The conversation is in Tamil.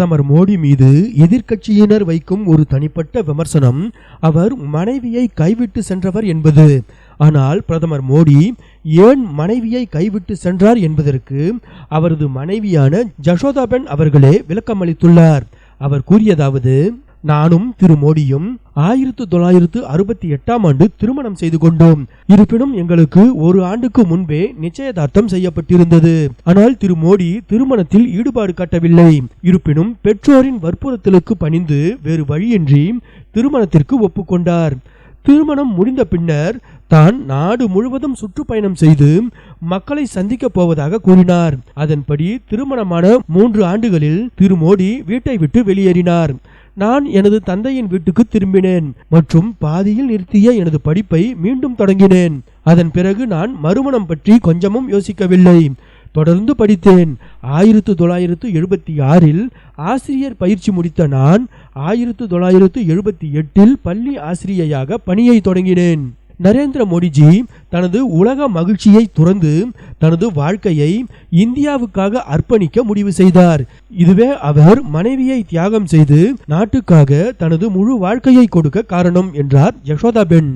பிரதமர் மோடி மீது எதிர்க்கட்சியினர் வைக்கும் ஒரு தனிப்பட்ட விமர்சனம் அவர் மனைவியை கைவிட்டு சென்றவர் என்பது. ஆனால் பிரதமர் மோடி ஏன் மனைவியை கைவிட்டு சென்றார் என்பதற்கு அவரது மனைவியான ஜசோதாபென் அவர்களே விளக்கமளித்துள்ளார். அவர் கூறியதாவது நானும் திரு மோடியும் ஆயிரத்து தொள்ளாயிரத்து அறுபத்தி எட்டாம் ஆண்டு திருமணம் செய்து கொண்டோம். இருப்பினும் எங்களுக்கு ஒரு ஆண்டுக்கு முன்பே நிச்சயதார்த்தம் செய்யப்பட்டிருந்தது. ஆனால் திரு மோடி திருமணத்தில் ஈடுபாடு காட்டவில்லை. இருப்பினும் பெற்றோரின் வற்புறுத்தலுக்கு பணிந்து வேறு வழியின்றி திருமணத்திற்கு ஒப்புக்கொண்டார். திருமணம் முடிந்த பின்னர் தான் நாடு முழுவதும் சுற்றுப்பயணம் செய்து மக்களை சந்திக்கப் போவதாக கூறினார். அதன்படி திருமணமான மூன்று ஆண்டுகளில் திரு மோடி வீட்டை விட்டு வெளியேறினார். நான் எனது தந்தையின் வீட்டுக்கு திரும்பினேன் மற்றும் பாதியில் நிறுத்திய எனது படிப்பை மீண்டும் தொடங்கினேன். அதன் பிறகு நான் மறுமணம் பற்றி கொஞ்சமும் யோசிக்கவில்லை. தொடர்ந்து படித்தேன். ஆயிரத்து தொள்ளாயிரத்து எழுபத்தி ஆறில் ஆசிரியர் பயிற்சி முடித்த நான் ஆயிரத்து தொள்ளாயிரத்து எழுபத்தி எட்டில் பள்ளி ஆசிரியையாக பணியை தொடங்கினேன். நரேந்திர மோடிஜி தனது உலக மகிழ்ச்சியை துறந்து தனது வாழ்க்கையை இந்தியாவுக்காக அர்ப்பணிக்க முடிவு செய்தார். இதுவே அவர் மனைவியை தியாகம் செய்து நாட்டுக்காக தனது முழு வாழ்க்கையை கொடுக்க காரணம் என்றார் யசோதாபென்.